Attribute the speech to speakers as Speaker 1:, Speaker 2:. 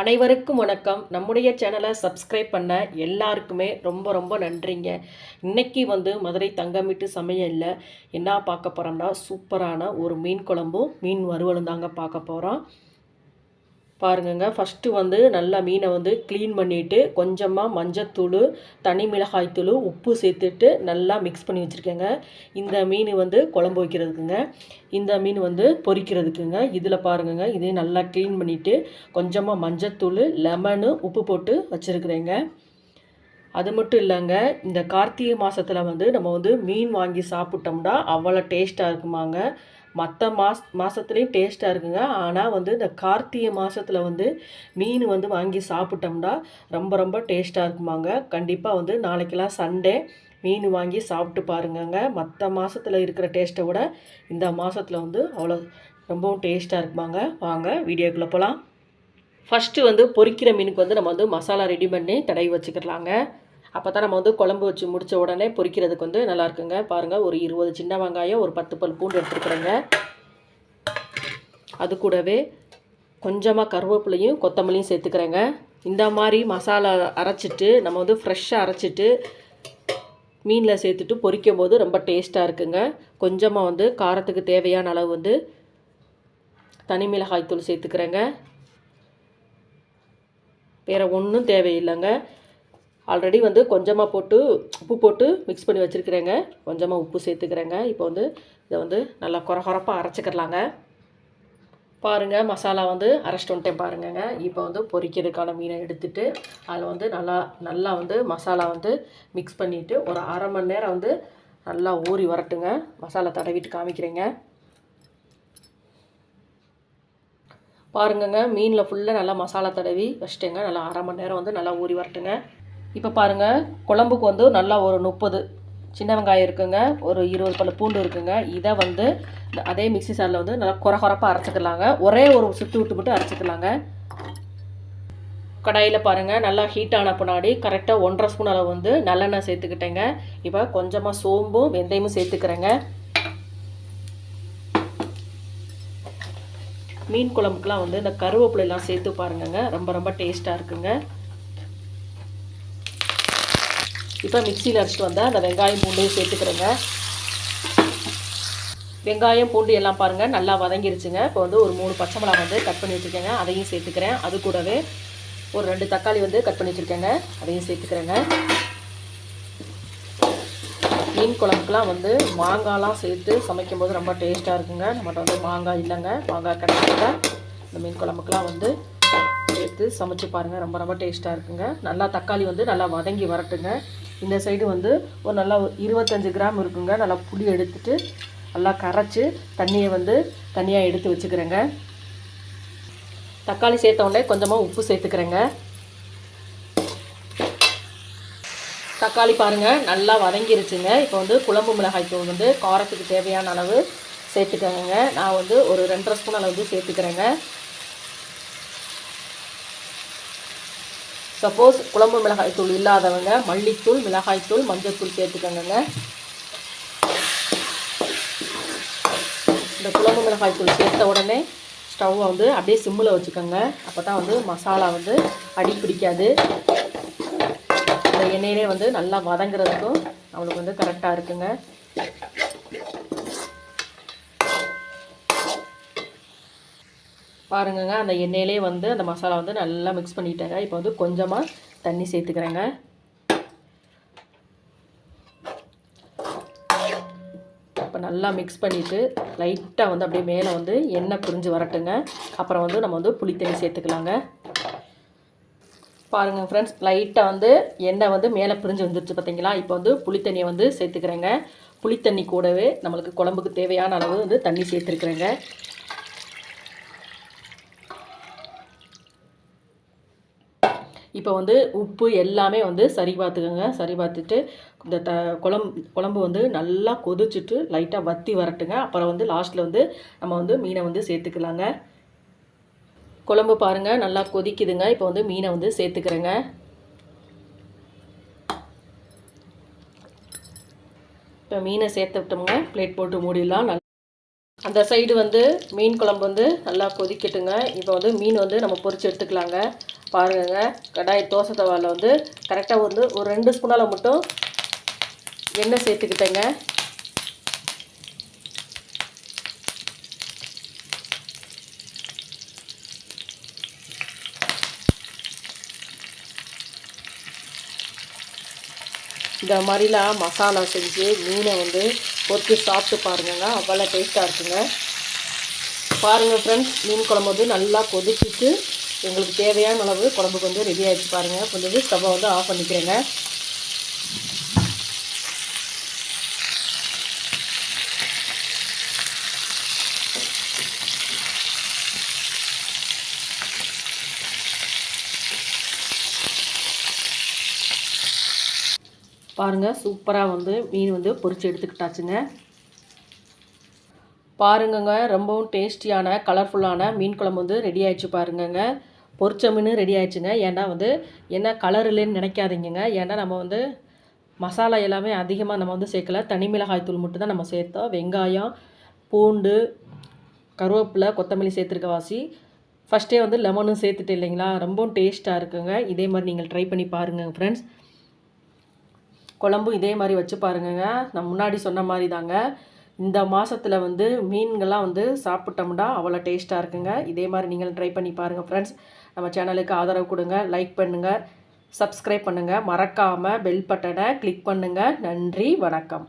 Speaker 1: அனைவருக்கும் வணக்கம். நம்முடைய சேனலை சப்ஸ்கிரைப் பண்ண எல்லாருக்குமே ரொம்ப ரொம்ப நன்றிங்க. இன்றைக்கி வந்து மதுரை தங்கமிட்டு சமையலில் என்ன பார்க்க போகிறோம்னா சூப்பரான ஒரு மீன் குழம்பும் மீன் வறுவலும் தாங்க பார்க்க போகிறோம் பாருங்கங்க. ஃபஸ்ட்டு வந்து நல்லா மீனை வந்து க்ளீன் பண்ணிவிட்டு கொஞ்சமாக மஞ்சத்தூள் தனி மிளகாய்த்தூள் உப்பு சேர்த்துட்டு நல்லா மிக்ஸ் பண்ணி வச்சுருக்கேங்க. இந்த மீன் வந்து குழம்பு வைக்கிறதுக்குங்க. இந்த மீன் வந்து பொரிக்கிறதுக்குங்க. இதில் பாருங்கங்க. இதையும் நல்லா க்ளீன் பண்ணிவிட்டு கொஞ்சமாக மஞ்சத்தூள் லெமனு உப்பு போட்டு வச்சுருக்குறேங்க. அது மட்டும் இல்லைங்க. இந்த கார்த்திகை மாதத்தில் வந்து நம்ம வந்து மீன் வாங்கி சாப்பிட்டோம்னா அவ்வளோ டேஸ்ட்டாக இருக்குமாங்க. மற்ற மாஸ் மாதத்துலேயும் டேஸ்ட்டாக இருக்குங்க. ஆனால் வந்து இந்த கார்த்திகை மாதத்தில் வந்து மீன் வந்து வாங்கி சாப்பிட்டோம்னா ரொம்ப ரொம்ப டேஸ்ட்டாக இருக்குமாங்க. கண்டிப்பாக வந்து நாளைக்கெல்லாம் சண்டே மீன் வாங்கி சாப்பிட்டு பாருங்கங்க. மற்ற மாதத்தில் இருக்கிற டேஸ்ட்டை விட இந்த மாதத்தில் வந்து அவ்வளோ ரொம்பவும் டேஸ்ட்டாக இருக்குமாங்க. வாங்க வீடியோக்குள்ளே போகலாம் ஃபஸ்ட்டு வந்து பொறிக்கிற மீனுக்கு வந்து நம்ம வந்து மசாலா ரெடி பண்ணி தடவி வச்சுக்கிறலாங்க அப்போ தான் நம்ம வந்து குழம்பு வச்சு முடித்த உடனே பொரிக்கிறதுக்கு வந்து நல்லா இருக்குங்க. பாருங்கள் ஒரு இருபது சின்ன வெங்காயம் ஒரு பத்து பல் பூண்டு எடுத்துருக்குறேங்க. அது கூடவே கொஞ்சமாக கருவேப்பிலையும் கொத்தமல்லியும் சேர்த்துக்கிறேங்க. இந்த மாதிரி மசாலா அரைச்சிட்டு நம்ம வந்து ஃப்ரெஷ்ஷாக அரைச்சிட்டு மீனில் சேர்த்துட்டு பொரிக்கும் போது ரொம்ப டேஸ்ட்டாக இருக்குங்க. கொஞ்சமாக வந்து காரத்துக்கு தேவையான அளவு வந்து தனி மிளகாய் தூள் சேர்த்துக்கிறேங்க. வேறு ஒன்றும் தேவையில்லைங்க. ஆல்ரெடி வந்து கொஞ்சமாக போட்டு உப்பு போட்டு மிக்ஸ் பண்ணி வச்சுருக்கிறேங்க. கொஞ்சமாக உப்பு சேர்த்துக்கிறேங்க. இப்போ வந்து இதை வந்து நல்லா குறை குறைப்பாக அரைச்சிக்கிறலாங்க பாருங்கள் மசாலா வந்து அரைச்சிட்டு வந்துட்டேன் பாருங்கங்க. இப்போ வந்து பொரிக்கிறதுக்கான மீனை எடுத்துட்டு அதில் வந்து நல்லா நல்லா வந்து மசாலா வந்து மிக்ஸ் பண்ணிவிட்டு ஒரு அரை மணி நேரம் வந்து நல்லா ஊறி வரட்டுங்க. மசாலா தடவிட்டு காமிக்கிறேங்க. பாருங்கங்க மீனில் ஃபுல்லாக நல்லா மசாலா தடவி வச்சிட்டேங்க. நல்லா அரை மணி நேரம் வந்து நல்லா ஊறி வரட்டுங்க. இப்போ பாருங்கள் குழம்புக்கு வந்து நல்லா ஒரு முப்பது சின்ன வெங்காயம் இருக்குங்க ஒரு இருபது பல்லு பூண்டு இருக்குங்க. இதை வந்து அதே மிக்சி சாரில் வந்து நல்லா குறை குறப்பாக அரைச்சிக்கலாங்க. ஒரே ஒரு சுற்று விட்டு மட்டும் அரைச்சிக்கலாங்க. கடாயில் பாருங்கள் நல்லா ஹீட் ஆன பின்னாடி கரெக்டாக ஒன்றரை ஸ்பூன் அளவு வந்து நல்லெண்ணெய் சேர்த்துக்கிட்டேங்க. இப்போ கொஞ்சமாக சோம்பும் வெந்தயமும் சேர்த்துக்கிறேங்க. மீன் குழம்புக்கெலாம் வந்து இந்த கருவேப்பிலையெல்லாம் சேர்த்து பாருங்கங்க ரொம்ப ரொம்ப டேஸ்ட்டாக இருக்குங்க. இப்போ மிக்சியில் அரைச்சிட்டு வந்தேன். அந்த வெங்காயம் பூண்டையும் சேர்த்துக்கிறேங்க. வெங்காயம் பூண்டு எல்லாம் பாருங்கள் நல்லா வதங்கிருச்சுங்க. இப்போ வந்து ஒரு மூணு பச்சை மிளகா வந்து கட் பண்ணி வச்சுருக்கேங்க. அதையும் சேர்த்துக்கிறேன். அது கூடவே ஒரு ரெண்டு தக்காளி வந்து கட் பண்ணி வச்சுருக்கேங்க. அதையும் சேர்த்துக்கிறேங்க. மீன் குழம்புக்கெலாம் வந்து மாங்காய்லாம் சேர்த்து சமைக்கும் போது ரொம்ப டேஸ்ட்டாக இருக்குங்க. நம்மகிட்ட வந்து மாங்காய் இல்லைங்க. மாங்காய் கிடைக்கல இந்த மீன் குழம்புக்கெலாம் வந்து சேர்த்து சமைச்சு பாருங்கள் ரொம்ப ரொம்ப டேஸ்ட்டாக இருக்குங்க. நல்லா தக்காளி வந்து நல்லா வதங்கி வரட்டுங்க. இந்த சைடு வந்து ஒரு நல்லா இருபத்தஞ்சி கிராம் இருக்குங்க. நல்லா புளி எடுத்துட்டு நல்லா கரைச்சி தண்ணியை வந்து தனியாக எடுத்து வச்சுக்கிறேங்க. தக்காளி சேர்த்த உடனே கொஞ்சமாக உப்பு சேர்த்துக்கிறேங்க. தக்காளி பாருங்கள் நல்லா வதங்கிருச்சுங்க. இப்போ வந்து குழம்பு மிளகாய் தூள் வந்து காரத்துக்கு தேவையான அளவு சேர்த்துக்கோங்க நான் வந்து ஒரு ரெண்டரை ஸ்பூன் அளவு வந்து சேர்த்துக்கிறேங்க. சப்போஸ் குழம்பு மிளகாய் தூள் இல்லாதவங்க மல்லித்தூள் மிளகாய்த்தூள் மஞ்சத்தூள் சேர்த்துக்கோங்க இந்த குழம்பு மிளகாய் தூள் சேர்த்த உடனே ஸ்டவ்வை வந்து அப்படியே சிம்மில் வச்சுக்கோங்க. அப்போ தான் வந்து மசாலா வந்து அடி பிடிக்காது. இந்த எண்ணெயிலே வந்து நல்லா வதங்குறதுக்கும் நம்மளுக்கு வந்து கரெக்டாக இருக்குங்க. பாருங்கங்க அந்த எண்ணெயிலே வந்து அந்த மசாலா வந்து நல்லா மிக்ஸ் பண்ணிட்டேங்க. இப்போ வந்து கொஞ்சமாக தண்ணி சேர்த்துக்கிறேங்க. இப்போ நல்லா மிக்ஸ் பண்ணிவிட்டு லைட்டாக வந்து அப்படியே மேலே வந்து எண்ணெய் புரிஞ்சு வரட்டுங்க. அப்புறம் வந்து நம்ம வந்து புளித்தண்ணி சேர்த்துக்கலாங்க. பாருங்கள் ஃப்ரெண்ட்ஸ் லைட்டாக வந்து எண்ணெய் வந்து மேலே பிரிஞ்சு வந்துருச்சு பார்த்தீங்களா? இப்போ வந்து புளித்தண்ணியை வந்து சேர்த்துக்கிறேங்க. புளித்தண்ணி கூடவே நம்மளுக்கு குழம்புக்கு தேவையான அளவு வந்து தண்ணி சேர்த்துருக்குறேங்க. இப்போ வந்து உப்பு எல்லாமே வந்து சரி பார்த்துக்கோங்க. சரி பார்த்துட்டு இந்த த குழம்பு குழம்பு வந்து நல்லா கொதிச்சுட்டு லைட்டாக வற்றி வரட்டுங்க. அப்புறம் வந்து லாஸ்ட்டில் வந்து நம்ம வந்து மீனை வந்து சேர்த்துக்கலாங்க. குழம்பு பாருங்கள் நல்லா கொதிக்குதுங்க. இப்போ வந்து மீனை வந்து சேர்த்துக்கிறேங்க. இப்போ மீனை சேர்த்து விட்டோம்ங்க பிளேட் போட்டு மூடிடலாம். அந்த சைடு வந்து மீன் குழம்பு வந்து நல்லா கொதிக்கட்டுங்க. இப்போ வந்து மீன் வந்து நம்ம பொறிச்சு எடுத்துக்கலாங்க. பாருங்கங்க. கடாய் தோசை தவாவில் வந்து கரெக்டாக வந்து ஒரு ரெண்டு ஸ்பூனால் மட்டும் எண்ணெய் சேர்த்துக்கிட்டேங்க. இந்த மாதிரிலாம் மசாலா செஞ்சு மீனை வந்து பொறுத்து சாப்பிட்டு பாருங்கங்க. அவ்வளோ டேஸ்ட்டாக இருக்குங்க. பாருங்கள் ஃப்ரெண்ட்ஸ் மீன் குழம்பு வந்து நல்லா கொதிச்சிட்டு எங்களுக்கு தேவையான அளவு குழம்புக்கு வந்து ரெடி ஆகிடுச்சு பாருங்கள் கொஞ்சம் ஸ்டவ்வை வந்து ஆஃப் பண்ணிக்கிறேங்க. பாருங்கள் சூப்பராக வந்து மீன் வந்து பொறிச்சு எடுத்துக்கிட்டாச்சுங்க. பாருங்கங்க ரொம்பவும் டேஸ்டியான கலர்ஃபுல்லான மீன் குழம்பு வந்து ரெடி ஆயிடுச்சு பாருங்கங்க. பொரிச்ச மீன் ரெடி ஆயிடுச்சுங்க. ஏன்னா வந்து என்ன கலர் இல்லைன்னு நினைக்காதீங்கங்க. ஏன்னா நம்ம வந்து மசாலா எல்லாமே அதிகமாக நம்ம வந்து சேர்க்கல. தனி மிளகாய் தூள் மட்டும் தான் நம்ம சேர்த்தோம். வெங்காயம் பூண்டு கருவேப்பிலை கொத்தமல்லி சேர்த்துருக்க வாசி. ஃபஸ்ட்டே வந்து லெமனும் சேர்த்துட்டு இல்லைங்களா? ரொம்பவும் டேஸ்ட்டாக இருக்குங்க. இதே மாதிரி நீங்கள் ட்ரை பண்ணி பாருங்கள் ஃப்ரெண்ட்ஸ் குழம்பும் இதே மாதிரி வச்சு பாருங்கங்க. நான் முன்னாடி சொன்ன மாதிரி தாங்க இந்த மாதத்தில் வந்து மீன்கள்லாம் வந்து சாப்பிட்டோம்னா அவ்வளோ டேஸ்ட்டாக இருக்குங்க. இதே மாதிரி நீங்கள் ட்ரை பண்ணி பாருங்கள் ஃப்ரெண்ட்ஸ் நம்ம சேனலுக்கு ஆதரவு கொடுங்க லைக் பண்ணுங்கள் சப்ஸ்கிரைப் பண்ணுங்கள் மறக்காமல் பெல் பட்டனை கிளிக் பண்ணுங்கள் நன்றி வணக்கம்.